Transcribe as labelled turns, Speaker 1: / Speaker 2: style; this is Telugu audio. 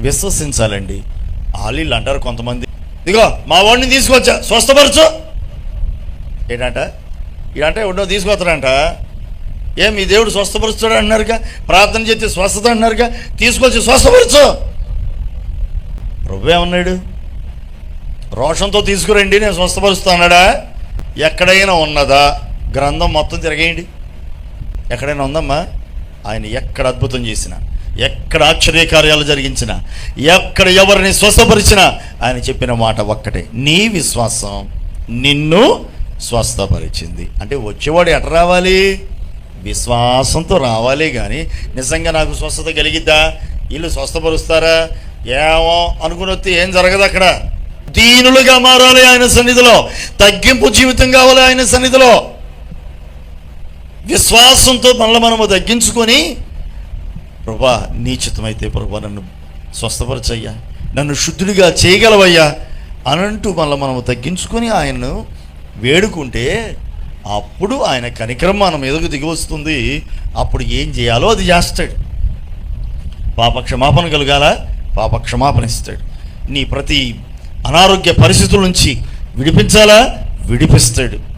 Speaker 1: విశ్వసించాలండి. ఆలీళ్ళు అంటారు కొంతమంది. ఇదిగో మా వాడిని తీసుకొచ్చా. స్వస్థపరచు. ఏంటంట? ఇదంటే ఉండో తీసుకొస్తాడంట. ఏం మీ దేవుడు స్వస్థపరుస్తాడు అంటున్నారుగా ప్రార్థన చేస్తే స్వస్థత అంటున్నారుగా తీసుకొచ్చి స్వస్థపరచు. ప్రభు ఏమన్నాడు? రోషంతో తీసుకురండి నేను స్వస్థపరుస్తున్నాడా ఎక్కడైనా ఉన్నదా? గ్రంథం మొత్తం తిరగేయండి. ఎక్కడైనా ఉందమ్మా? ఆయన ఎక్కడ అద్భుతం చేసినా. ఎక్కడ ఆశ్చర్యకార్యాలు జరిగించిన ఎక్కడ ఎవరిని స్వస్థపరిచినా ఆయన చెప్పిన మాట ఒక్కటే నీ విశ్వాసం నిన్ను స్వస్థపరిచింది. అంటే వచ్చేవాడు ఎట రావాలి? విశ్వాసంతో రావాలి కానీ నిజంగా నాకు స్వస్థత కలిగిద్దా? వీళ్ళు స్వస్థపరుస్తారా? ఏమో అనుకుని వస్తే ఏం జరగదు అక్కడ. దీనులుగా మారాలి ఆయన సన్నిధిలో. తగ్గింపు జీవితం కావాలి ఆయన సన్నిధిలో. విశ్వాసంతో మనల్ని మనము తగ్గించుకొని ప్రభా నీచితమైతే ప్రభా నన్ను స్వస్థపరచయ్యా. నన్ను శుద్ధుడిగా చేయగలవయ్యా అనంటూ మళ్ళీ మనము తగ్గించుకొని ఆయన్ను వేడుకుంటే అప్పుడు ఆయన కనికరం మనం ఎదుగు దిగి వస్తుంది. అప్పుడు ఏం చేయాలో అది చేస్తాడు. పాప క్షమాపణ కలగాల పాప క్షమాపణ ఇస్తాడు. నీ ప్రతి అనారోగ్య పరిస్థితుల నుంచి విడిపించాలా విడిపిస్తాడు.